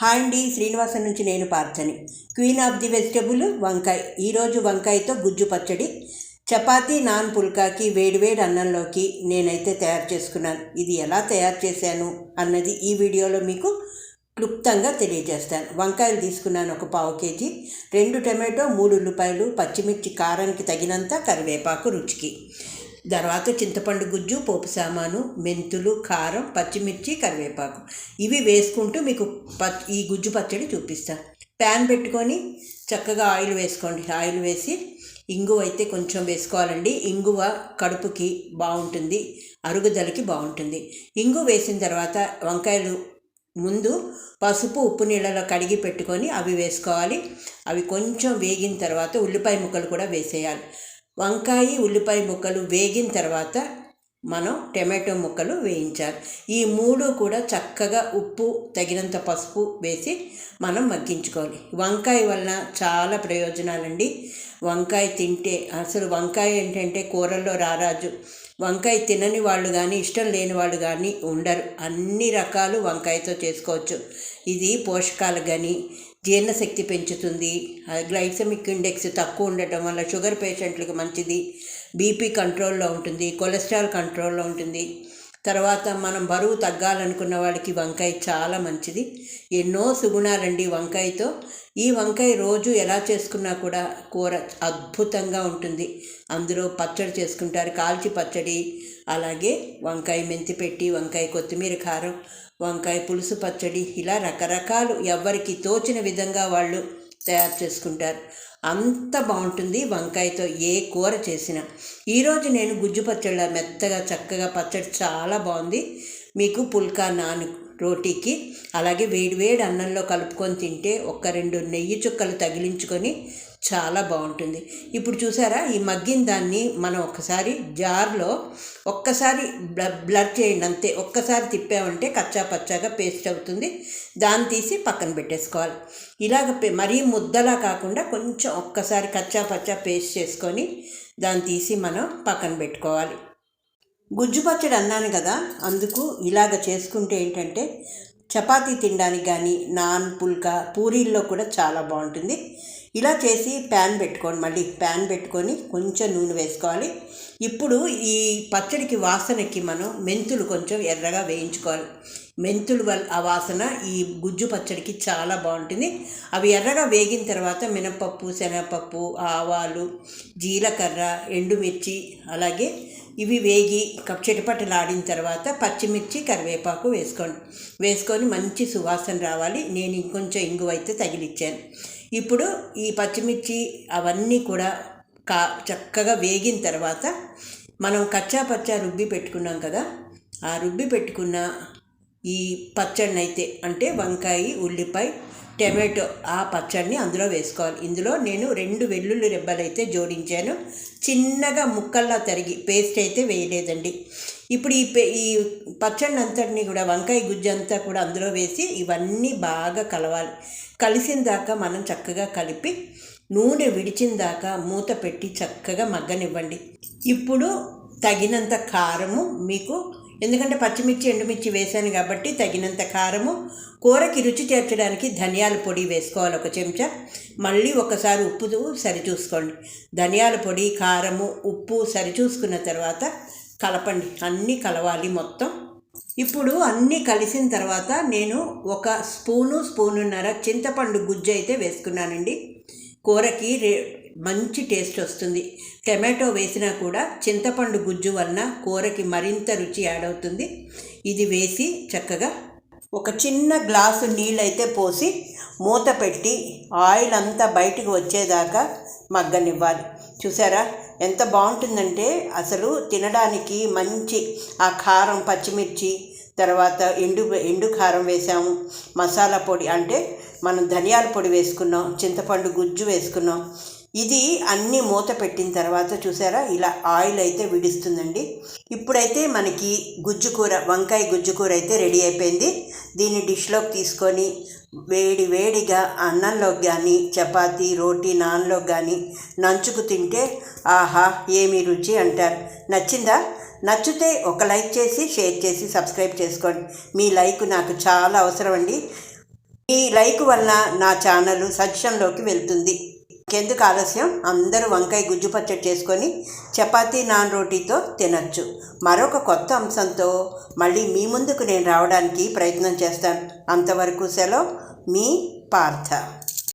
Hi అండి శ్రీనివాసన్ నుంచి నేను పార్చని. క్వీన్ ఆఫ్ ది వెజిటబుల్ వంకాయ. ఈరోజు వంకాయతో గుజ్జు పచ్చడి చపాతీ నాన్ పుల్కాకి వేడివేడి అన్నంలోకి నేనైతే తయారు చేసుకున్నాను. ఇది ఎలా తయారు చేశాను అన్నది ఈ వీడియోలో మీకు క్లుప్తంగా తెలియజేస్తాను. వంకాయలు తీసుకున్నాను ఒక పావు కేజీ రెండు టమాటో మూడు ఉల్లిపాయలు పచ్చిమిర్చి కారానికి తగినంత కరివేపాకు రుచికి. తర్వాత చింతపండు గుజ్జు పోపు సామాను మెంతులు కారం పచ్చిమిర్చి కరివేపాకు. ఇవి వేసుకుంటూ మీకు పచ్ ఈ గుజ్జు పచ్చడి చూపిస్తా. ప్యాన్ పెట్టుకొని చక్కగా ఆయిల్ వేసుకోండి. ఆయిల్ వేసి ఇంగువ అయితే కొంచెం వేసుకోవాలండి. ఇంగువ కడుపుకి బాగుంటుంది. అరుగుదలకి బాగుంటుంది. ఇంగు వేసిన తర్వాత వంకాయలు ముందు పసుపు ఉప్పు నీళ్ళలో కడిగి పెట్టుకొని అవి వేసుకోవాలి. అవి కొంచెం వేగిన తర్వాత ఉల్లిపాయ ముక్కలు కూడా వేసేయాలి. వంకాయ ఉల్లిపాయ ముక్కలు వేగిన తర్వాత మనం టమాటో ముక్కలు వేయించాలి. ఈ మూడు కూడా చక్కగా ఉప్పు తగినంత పసుపు వేసి మనం మగ్గించుకోవాలి. వంకాయ వలన చాలా ప్రయోజనాలండి. వంకాయ తింటే అసలు వంకాయ ఏంటంటే కూరల్లో రారాజు. వంకాయ తినని వాళ్ళు కానీ ఇష్టం లేని వాళ్ళు కానీ ఉండరు. అన్ని రకాలు వంకాయతో చేసుకోవచ్చు. ఇది పోషకాలు కానీ జీర్ణశక్తి పెంచుతుంది. గ్లైసమిక్ ఇండెక్స్ తక్కువ ఉండటం వల్ల షుగర్ పేషెంట్లకు మంచిది. బీపీ కంట్రోల్లో ఉంటుంది. కొలెస్ట్రాల్ కంట్రోల్లో ఉంటుంది. తర్వాత మనం బరువు తగ్గాలనుకున్న వాళ్ళకి వంకాయ చాలా మంచిది. ఎన్నో సుగుణాలండి వంకాయతో. ఈ వంకాయ రోజు ఎలా చేసుకున్నా కూడా కూర అద్భుతంగా ఉంటుంది. అందులో పచ్చడి చేసుకుంటారు. కాల్చి పచ్చడి అలాగే వంకాయ మెంతి పెట్టి వంకాయ కొత్తిమీర కారం వంకాయ పులుసు పచ్చడి ఇలా రకరకాలు ఎవరికి తోచిన విధంగా వాళ్ళు తయారు చేసుకుంటారు. అంత బాగుంటుంది వంకాయతో ఏ కూర చేసినా. ఈరోజు నేను గుజ్జు పచ్చళ్ళ మెత్తగా చక్కగా పచ్చడి చాలా బాగుంది. మీకు పుల్కా నాన్ రోటీకి అలాగే వేడివేడి అన్నంలో కలుపుకొని తింటే ఒక రెండు నెయ్యి చుక్కలు తగిలించుకొని చాలా బాగుంటుంది. ఇప్పుడు చూసారా ఈ మగ్గిన దాన్ని మనం ఒకసారి జార్లో ఒక్కసారి బ్లర్ చేయండి అంతే. ఒక్కసారి తిప్పామంటే కచ్చా పచ్చాగా పేస్ట్ అవుతుంది. దాన్ని తీసి పక్కన పెట్టేసుకోవాలి. ఇలాగ మరీ ముద్దలా కాకుండా కొంచెం ఒక్కసారి కచ్చా పచ్చా పేస్ట్ చేసుకొని దాన్ని తీసి మనం పక్కన పెట్టుకోవాలి. గుజ్జు పచ్చడి అన్నాను కదా అందుకు ఇలాగ చేసుకుంటే ఏంటంటే చపాతీ తినడానికి కానీ నాన్ పుల్కా పూరీల్లో కూడా చాలా బాగుంటుంది. ఇలా చేసి ప్యాన్ పెట్టుకోండి. మళ్ళీ ప్యాన్ పెట్టుకొని కొంచెం నూనె వేసుకోవాలి. ఇప్పుడు ఈ పచ్చడికి వాసనకి మనం మెంతులు కొంచెం ఎర్రగా వేయించుకోవాలి. మెంతులు వల్ల ఆ వాసన ఈ గుజ్జు పచ్చడికి చాలా బాగుంటుంది. అవి ఎర్రగా వేగిన తర్వాత మినపప్పు శనగపప్పు ఆవాలు జీలకర్ర ఎండుమిర్చి అలాగే ఇవి వేగి చిటపటలాడిన తర్వాత పచ్చిమిర్చి కరివేపాకు వేసుకోండి. వేసుకొని మంచి సువాసన రావాలి. నేను ఇంకొంచెం ఇంగువ అయితే తగిలిచ్చాను. ఇప్పుడు ఈ పచ్చిమిర్చి అవన్నీ కూడా కా చక్కగా వేగిన తర్వాత మనం కచ్చా పచ్చా రుబ్బి పెట్టుకున్నాం కదా ఆ రుబ్బి పెట్టుకున్న ఈ పచ్చడిని అయితే అంటే వంకాయ ఉల్లిపాయ టమాటో ఆ పచ్చడిని అందులో వేసుకోవాలి. ఇందులో నేను రెండు వెల్లుల్లి రెబ్బలు అయితే జోడించాను. చిన్నగా ముక్కల్లా తరిగి పేస్ట్ అయితే వేయలేదండి. ఇప్పుడు ఈ పే ఈ పచ్చడిని అంతటిని కూడా వంకాయ గుజ్జు అంతా కూడా అందులో వేసి ఇవన్నీ బాగా కలవాలి. కలిసిన దాకా మనం చక్కగా కలిపి నూనె విడిచిన దాకా మూత పెట్టి చక్కగా మగ్గనివ్వండి. ఇప్పుడు తగినంత కారము మీకు ఎందుకంటే పచ్చిమిర్చి ఎండుమిర్చి వేసాను కాబట్టి తగినంత కారము. కూరకి రుచి చేర్చడానికి ధనియాల పొడి వేసుకోవాలి ఒక చెంచా. మళ్ళీ ఒకసారి ఉప్పు సరిచూసుకోండి. ధనియాల పొడి కారము ఉప్పు సరిచూసుకున్న తర్వాత కలపండి. అన్నీ కలవాలి మొత్తం. ఇప్పుడు అన్నీ కలిసిన తర్వాత నేను ఒక స్పూను స్పూనున్నర చింతపండు గుజ్జు అయితే వేసుకున్నానండి. కూరకి రే మంచి టేస్ట్ వస్తుంది. టమాటో వేసినా కూడా చింతపండు గుజ్జు వలన కూరకి మరింత రుచి యాడ్ అవుతుంది. ఇది వేసి చక్కగా ఒక చిన్న గ్లాసు నీళ్ళైతే పోసి మూత పెట్టి ఆయిల్ అంతా బయటకు వచ్చేదాకా మగ్గనివ్వాలి. చూసారా? ఎంత బాగుంటుందంటే అసలు తినడానికి మంచి ఆ కారం పచ్చిమిర్చి తర్వాత ఎండు ఎండు కారం వేసాము మసాలా పొడి అంటే మనం ధనియాల పొడి వేసుకున్నాం చింతపండు గుజ్జు వేసుకున్నాం ఇది అన్ని మూత పెట్టిన తర్వాత చూసారా ఇలా ఆయిల్ అయితే విడిస్తుందండి. ఇప్పుడైతే మనకి గుజ్జు కూర వంకాయ గుజ్జు కూర అయితే రెడీ అయిపోయింది. దీన్ని డిష్లోకి తీసుకొని వేడి వేడిగా అన్నంలోకి కానీ చపాతీ రోటీ నాన్లోకి కానీ నంచుకు తింటే ఆహా ఏమి రుచి అంటారు. నచ్చిందా? నచ్చితే ఒక లైక్ చేసి షేర్ చేసి సబ్స్క్రైబ్ చేసుకోండి. మీ లైక్ నాకు చాలా అవసరం అండి. ఈ లైక్ వల్ల నా ఛానల్ సజెషన్లోకి వెళ్తుంది. ఇంకెందుకు ఆలస్యం? అందరూ వంకాయ గుజ్జు పచ్చడి చేసుకొని చపాతీ నాన్ రోటీతో తినచ్చు. మరొక కొత్త అంశంతో మళ్ళీ మీ ముందుకు నేను రావడానికి ప్రయత్నం చేస్తాను. అంతవరకు సెలవు మీ పార్థ.